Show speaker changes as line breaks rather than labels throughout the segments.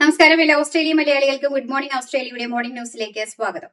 നമസ്കാരം എല്ലാ ഓസ്ട്രേലിയ മലയാളികൾക്കും ഗുഡ് മോർണിംഗ് ഓസ്ട്രേലിയയുടെ മോർണിംഗ് ന്യൂസിലേക്ക് സ്വാഗതം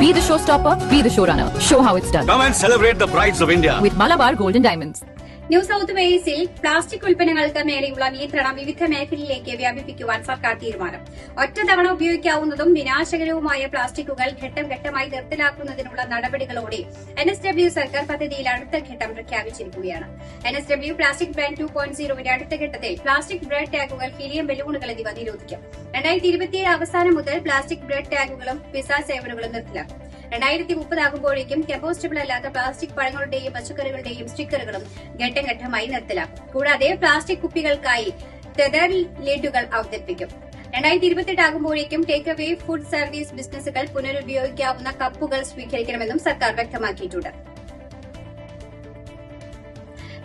Be the showstopper, be the showrunner. Show how it's done.
Come and celebrate the prides of India
with Malabar Golden Diamonds.
New South വെയിൽസിൽ plastic ഉൽപ്പന്നങ്ങൾക്ക് മേലെയുള്ള നിയന്ത്രണം വിവിധ മേഖലയിലേക്ക് വ്യാപിപ്പിക്കുവാൻ സർക്കാർ തീരുമാനം. ഒറ്റതവണ ഉപയോഗിക്കാവുന്നതും വിനാശകരവുമായ പ്ലാസ്റ്റിക്കുകൾ ഘട്ടം ഘട്ടമായി നിർത്തലാക്കുന്നതിനുള്ള നടപടികളോടെ എൻ എസ് ഡബ്ല്യു സർക്കാർ പദ്ധതിയിൽ അടുത്ത ഘട്ടം പ്രഖ്യാപിച്ചിരിക്കുകയാണ്. N S W plastic brand two point സീറോയുടെ അടുത്ത ഘട്ടത്തിൽ പ്ലാസ്റ്റിക് ബ്രെഡ് ടാഗുകൾ ഹീലിയം ബലൂണുകൾ എന്നിവ നിരോധിക്കും. രണ്ടായിരത്തി ഇരുപത്തിയേഴ് അവസാനം മുതൽ പ്ലാസ്റ്റിക് ബ്രെഡ് ടാഗുകളും പിസ സേവനങ്ങളും നിർത്തലാക്കും. രണ്ടായിരത്തി മുപ്പതാകുമ്പോഴേക്കും കമ്പോസ്റ്റബിൾ അല്ലാത്ത പ്ലാസ്റ്റിക് പഴങ്ങളുടെയും പച്ചക്കറികളുടെയും സ്റ്റിക്കറുകളും ഘട്ടം ഘട്ടമായി നിർത്തലാക്കും. കൂടാതെ പ്ലാസ്റ്റിക് കുപ്പികൾക്കായി ടെതർ ലിഡുകൾ അവതരിപ്പിക്കും. രണ്ടായിരത്തി ഇരുപത്തെട്ട് ആകുമ്പോഴേക്കും ടേക്ക് അവേ ഫുഡ് സർവീസ് ബിസിനസ്സുകൾ പുനരുപയോഗിക്കാവുന്ന കപ്പുകൾ സ്വീകരിക്കണമെന്നും സർക്കാർ വ്യക്തമാക്കിയിട്ടുണ്ട്.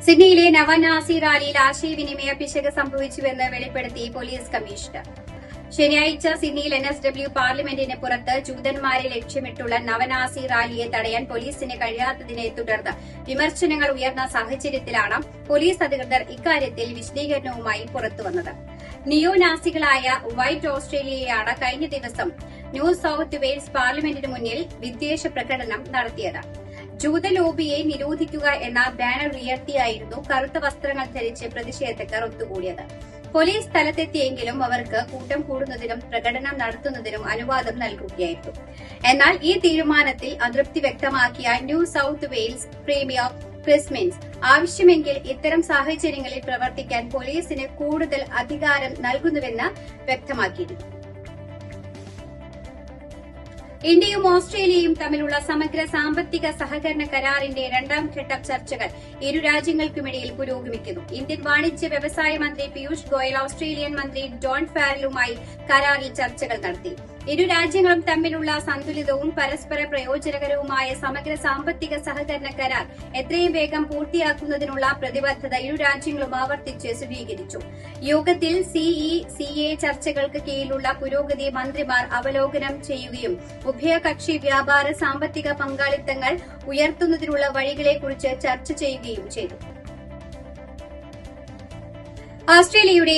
സിഡ്നിയിലെ നവനാസി റാലിയിൽ ആശയവിനിമയ പിശക് സംഭവിച്ചുവെന്ന് വെളിപ്പെടുത്തി പോലീസ് കമ്മീഷണർ. ശനിയാഴ്ച സിഡ്നിയിൽ എൻ എസ് ഡബ്ല്യു പാർലമെന്റിന് പുറത്ത് ജൂതന്മാരെ ലക്ഷ്യമിട്ടുള്ള നവനാസി റാലിയെ തടയാൻ പോലീസിന് കഴിയാത്തതിനെ തുടർന്ന് വിമർശനങ്ങൾ ഉയർന്ന സാഹചര്യത്തിലാണ് പോലീസ് അധികൃതർ ഇക്കാര്യത്തിൽ വിശദീകരണവുമായി പുറത്തുവന്നത്. നിയോ നാസികളായ വൈറ്റ് ഓസ്ട്രേലിയയാണ് കഴിഞ്ഞ ദിവസം ന്യൂ സൌത്ത് വെയിൽസ് പാർലമെന്റിന് മുന്നിൽ വിദ്വേഷ പ്രകടനം നടത്തിയത്. ജൂത ലോബിയെ നിരോധിക്കുക എന്ന ബാനർ ഉയർത്തിയായിരുന്നു കറുത്ത വസ്ത്രങ്ങൾ ധരിച്ച് പ്രതിഷേധക്കാർ ഒത്തുകൂടിയത്. പോലീസ് സ്ഥലത്തെത്തിയെങ്കിലും അവർക്ക് കൂട്ടം കൂടുന്നതിനും പ്രകടനം നടത്തുന്നതിനും അനുവാദം നൽകുകയായിരുന്നു. എന്നാൽ ഈ തീരുമാനത്തിൽ അതൃപ്തി വ്യക്തമാക്കിയ New South Wales premier Chris Minns ആവശ്യമെങ്കിൽ ഇത്തരം സാഹചര്യങ്ങളിൽ പ്രവർത്തിക്കാൻ പോലീസിന് കൂടുതൽ അധികാരം നൽകുന്നുവെന്ന് വ്യക്തമാക്കിയിരുന്നു. ഇന്ത്യയും ഓസ്ട്രേലിയയും തമ്മിലുള്ള സമഗ്ര സാമ്പത്തിക സഹകരണ കരാറിന്റെ രണ്ടാം ഘട്ട ചർച്ചകൾ ഇരു രാജ്യങ്ങൾക്കുമിടയിൽ പുരോഗമിക്കുന്നു. ഇന്ത്യൻ വാണിജ്യ വ്യവസായ മന്ത്രി പീയൂഷ് ഗോയൽ ഓസ്ട്രേലിയൻ മന്ത്രി ഡോൺ ഫാരലുമായി കരാറിൽ ചർച്ചകൾ നടത്തി. ഇരു രാജ്യങ്ങളും തമ്മിലുള്ള സന്തുലിതവും പരസ്പര പ്രയോജനകരവുമായ സമഗ്ര സാമ്പത്തിക സഹകരണ കരാർ എത്രയും വേഗം പൂർത്തിയാക്കുന്നതിനുള്ള പ്രതിബദ്ധത ഇരു രാജ്യങ്ങളും ആവർത്തിച്ച് സ്വീകരിച്ചു. യോഗത്തിൽ സിഇ സി എ ചർച്ചകൾക്ക് കീഴിലുള്ള പുരോഗതി മന്ത്രിമാർ അവലോകനം ചെയ്യുകയും ഉഭയകക്ഷി വ്യാപാര സാമ്പത്തിക പങ്കാളിത്തങ്ങൾ ഉയർത്തുന്നതിനുള്ള വഴികളെക്കുറിച്ച് ചർച്ച ചെയ്യുകയും ചെയ്തു. ഓസ്ട്രേലിയയുടെ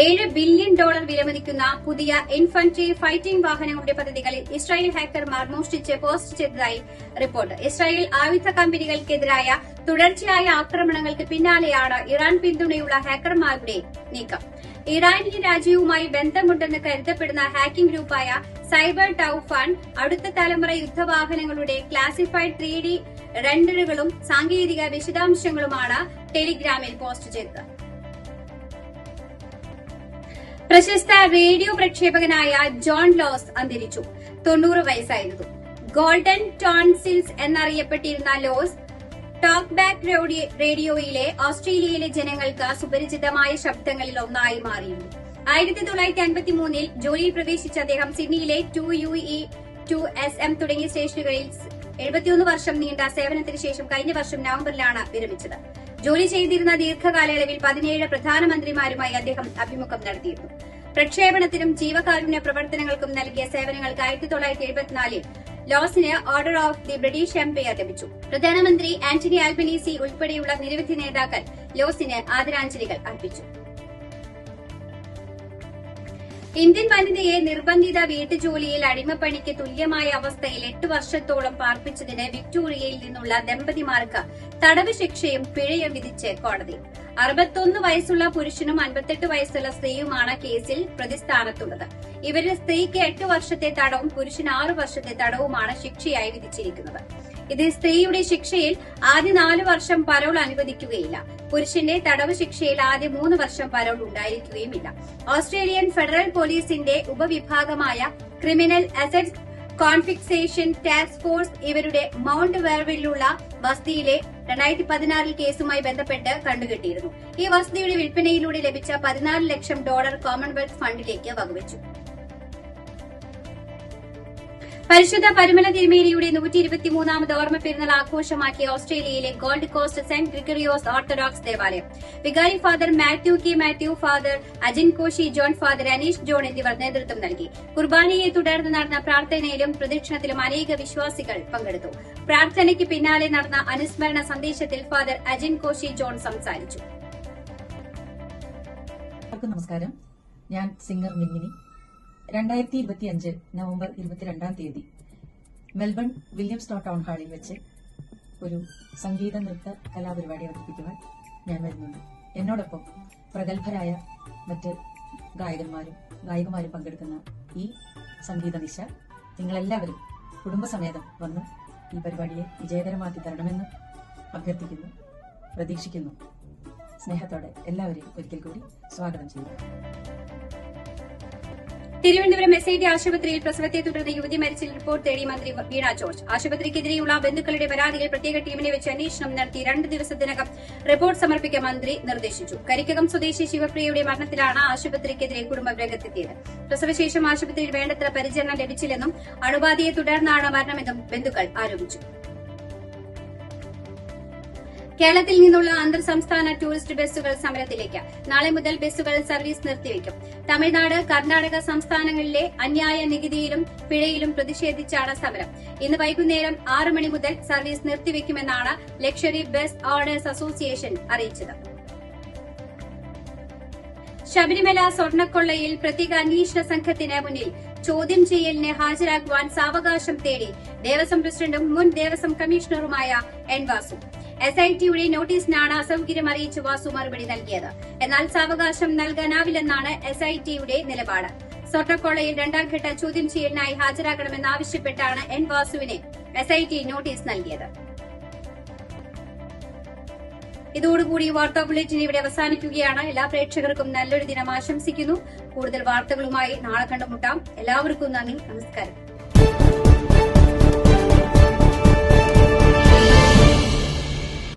ഏഴ് ബില്യൺ ഡോളർ വിലമതിക്കുന്ന പുതിയ ഇൻഫൻട്രി ഫൈറ്റിംഗ് വാഹനങ്ങളുടെ പദ്ധതികളിൽ ഇസ്രായേൽ ഹാക്കർമാർ മോഷ്ടിച്ച് പോസ്റ്റ് ചെയ്തതായി റിപ്പോർട്ട്. ഇസ്രായേൽ ആയുധ കമ്പനികൾക്കെതിരായ തുടർച്ചയായ ആക്രമണങ്ങൾക്ക് പിന്നാലെയാണ് ഇറാൻ പിന്തുണയുള്ള ഹാക്കർമാരുടെ നീക്കം. ഇറാനിയൻ രാജ്യവുമായി ബന്ധമുണ്ടെന്ന് കരുതപ്പെടുന്ന ഹാക്കിംഗ് ഗ്രൂപ്പായ സൈബർ ടൌഫാൻ അടുത്ത തലമുറ യുദ്ധവാഹനങ്ങളുടെ ക്ലാസിഫൈഡ് ത്രീ ഡി റെൻഡറുകളും സാങ്കേതിക വിശദാംശങ്ങളുമാണ് ടെലിഗ്രാമിൽ പോസ്റ്റ് ചെയ്തത്. പ്രശസ്ത റേഡിയോ പ്രക്ഷേപകനായ ജോൺ ലോസ് അന്തരിച്ചു. തൊണ്ണൂറ് വയസ്സായിരുന്നു. ഗോൾഡൻ ടോൺസിൽസ് എന്നറിയപ്പെട്ടിരുന്ന ലോസ് ടോക്ക് ബാക്ക് റേഡിയോയിലെ ഓസ്ട്രേലിയയിലെ ജനങ്ങൾക്ക് സുപരിചിതമായ ശബ്ദങ്ങളിൽ ഒന്നായി മാറിയിരുന്നു. ആയിരത്തി തൊള്ളായിരത്തി അൻപത്തി മൂന്നിൽ ജോലിയിൽ പ്രവേശിച്ച അദ്ദേഹം സിഡ്നിയിലെ two U E two S M തുടങ്ങിയ സ്റ്റേഷനുകളിൽ എഴുപത്തിയൊന്ന് വർഷം നീണ്ട സേവനത്തിന് ശേഷം കഴിഞ്ഞ വർഷം നവംബറിലാണ് വിരമിച്ചത്. ജോലി ചെയ്തിരുന്ന ദീർഘകാലയളവിൽ പതിനേഴ് പ്രധാനമന്ത്രിമാരുമായി അദ്ദേഹം അഭിമുഖം നടത്തിയിരുന്നു. പ്രക്ഷേപണത്തിനും ജീവകാരുണ്യ പ്രവർത്തനങ്ങൾക്കും നൽകിയ സേവനങ്ങൾക്ക് ആയിരത്തി തൊള്ളായിരത്തി എഴുപത്തിനാലിൽ ലോസിന് order of the British Empire ലഭിച്ചു. പ്രധാനമന്ത്രി ആന്റണി ആൽബനീസി ഉൾപ്പെടെയുള്ള നിരവധി നേതാക്കൾ ലോസിന് ആദരാഞ്ജലികൾ അർപ്പിച്ചു. ഇന്ത്യൻ വനിതയെ നിർബന്ധിത വീട്ടുജോലിയിൽ അടിമപ്പണിക്ക് തുല്യമായ അവസ്ഥയിൽ എട്ട് വർഷത്തോളം പാർപ്പിച്ചതിന് വിക്ടോറിയയിൽ നിന്നുള്ള ദമ്പതിമാർക്ക് തടവ് ശിക്ഷയും പിഴയും വിധിച്ച് കോടതി. അറുപത്തൊന്ന് വയസ്സുള്ള പുരുഷനും അൻപത്തെട്ട് വയസ്സുള്ള സ്ത്രീയുമാണ് കേസിൽ പ്രതിസ്ഥാനത്തുള്ളത്. ഇവരിൽ സ്ത്രീക്ക് എട്ട് വർഷത്തെ തടവും പുരുഷന് ആറു വർഷത്തെ തടവുമാണ് ശിക്ഷയായി വിധിച്ചിരിക്കുന്നത്. ഇതിൽ സ്ത്രീയുടെ ശിക്ഷയിൽ ആദ്യ നാല് വർഷം പരോൾ അനുവദിക്കുകയില്ല. പുരുഷന്റെ തടവ് ശിക്ഷയിൽ ആദ്യ മൂന്ന് വർഷം പരോൾ ഉണ്ടായിരിക്കുകയുമില്ല. ഓസ്ട്രേലിയൻ ഫെഡറൽ പോലീസിന്റെ ഉപവിഭാഗമായ criminal asset confiscation task force ഇവരുടെ മൗണ്ട് വേർവിലുള്ള വസതിയിലെ രണ്ടായിരത്തി പതിനാറിൽ കേസുമായി ബന്ധപ്പെട്ട് കണ്ടുകെട്ടിയിരുന്നു. ഈ വസതിയുടെ വിൽപ്പനയിലൂടെ ലഭിച്ച പതിനാല് ലക്ഷം ഡോളർ കോമൺവെൽത്ത് ഫണ്ടിലേക്ക് വകവച്ചു. പരിശുദ്ധ പരിമല തിരുമേനിയുടെ നൂറ്റി ഇരുപത്തിമൂന്നാമത് ഓർമ്മ പെരുന്നാൾ ആഘോഷമാക്കിയ ഓസ്ട്രേലിയയിലെ Gold Coast Saint Gregorios Orthodox ദേവാലയം. വികാരി father Mathew K Mathew father Ajin Koshy John father Aneesh John എന്നിവർ നേതൃത്വം നൽകി. കുർബാനയെ തുടർന്ന് നടന്ന പ്രാർത്ഥനയിലും പ്രദക്ഷിണത്തിലും അനേക വിശ്വാസികൾ പങ്കെടുത്തു. പ്രാർത്ഥനയ്ക്ക് പിന്നാലെ നടന്ന അനുസ്മരണ സന്ദേശത്തിൽ ഫാദർ അജിൻ കോശി ജോൺ സംസാരിച്ചു.
നമസ്കാരം. ഞാൻ സിംഗർ രണ്ടായിരത്തി ഇരുപത്തി അഞ്ച് നവംബർ ഇരുപത്തിരണ്ടാം തീയതി മെൽബൺ വില്യംസ്റ്റോ ടൗൺ ഹാളിൽ വെച്ച് ഒരു സംഗീത നൃത്ത കലാപരിപാടി അവതരിപ്പിക്കുവാൻ ഞാൻ വരുന്നുണ്ട്. എന്നോടൊപ്പം പ്രഗത്ഭരായ മറ്റ് ഗായകന്മാരും ഗായികമാരും പങ്കെടുക്കുന്ന ഈ സംഗീത ദിശ നിങ്ങളെല്ലാവരും കുടുംബസമേതം വന്ന് ഈ പരിപാടിയെ വിജയകരമാക്കി തരണമെന്ന് അഭ്യർത്ഥിക്കുന്നു പ്രതീക്ഷിക്കുന്നു. സ്നേഹത്തോടെ എല്ലാവരെയും ഒരിക്കൽ കൂടി സ്വാഗതം ചെയ്യുന്നു.
തിരുവനന്തപുരം എസ് ഐ ടി ആശുപത്രിയിൽ പ്രസവത്തെ തുടർന്ന് യുവതി മരിച്ചിൽ റിപ്പോർട്ട് തേടി മന്ത്രി വീണ ജോർജ്. ആശുപത്രിക്കെതിരെയുള്ള ബന്ധുക്കളുടെ പരാതികൾ പ്രത്യേക ടീമിനെ വെച്ച് അന്വേഷണം നടത്തി രണ്ട് ദിവസത്തിനകം റിപ്പോർട്ട് സമർപ്പിക്കാൻ മന്ത്രി നിർദ്ദേശിച്ചു. കരിക്കകം സ്വദേശി ശിവപ്രിയയുടെ മരണത്തിലാണ് ആശുപത്രിക്കെതിരെ കുടുംബം രംഗത്തെത്തിയത്. പ്രസവശേഷം ആശുപത്രിയിൽ വേണ്ടത്ര പരിചരണം ലഭിച്ചില്ലെന്നും അണുബാധയെ തുടർന്നാണ് മരണമെന്നും ബന്ധുക്കൾ ആരോപിച്ചു. കേരളത്തിൽ നിന്നുള്ള അന്തർ സംസ്ഥാന ടൂറിസ്റ്റ് ബസ്സുകൾ സമരത്തിലേക്ക്. നാളെ മുതൽ ബസ്സുകൾ സർവീസ് നിർത്തിവെക്കും തമിഴ്നാട് കർണാടക സംസ്ഥാനങ്ങളിലെ അന്യായ നികുതിയിലും പിഴയിലും പ്രതിഷേധിച്ചാണ് സമരം. ഇന്ന് വൈകുന്നേരം ആറ് മണി മുതൽ സർവീസ് നിർത്തിവെക്കുമെന്നാണ് ലക്ഷറി ബസ് ഓണേഴ്സ് അസോസിയേഷൻ അറിയിച്ചത്. ശബരിമല സ്വർണക്കൊള്ളയിൽ പ്രത്യേക അന്വേഷണ സംഘത്തിന് മുന്നിൽ ചോദ്യം ചെയ്യലിന് ഹാജരാക്കുവാൻ സാവകാശം തേടി ദേവസ്വം പ്രസിഡന്റും മുൻ ദേവസ്വം കമ്മീഷണറുമായ എൻ വാസു. എസ് ഐ ടിയുടെ നോട്ടീസിനാണ് അസൌകര്യം അറിയിച്ച് വാസു മറുപടി നൽകിയത്. എന്നാൽ സാവകാശം നൽകാനാവില്ലെന്നാണ് എസ് ഐ ടിയുടെ നിലപാട്. സ്വർണക്കോളയിൽ രണ്ടാം ഘട്ട ചോദ്യം ചെയ്യലിനായി ഹാജരാകണമെന്നാവശ്യപ്പെട്ടാണ് എൻ വാസുവിനെ എസ് ഐ ടി നോട്ടീസ് നൽകിയത്. ഇതോടുകൂടി വാർത്താ ബുള്ളറ്റിൻ ഇവിടെ അവസാനിക്കുകയാണ്. എല്ലാ പ്രേക്ഷകർക്കും നല്ലൊരു ദിനം ആശംസിക്കുന്നു. കൂടുതൽ വാർത്തകളുമായി നാളെ കണ്ടുമുട്ടാം. എല്ലാവർക്കും നന്ദി. നമസ്കാരം.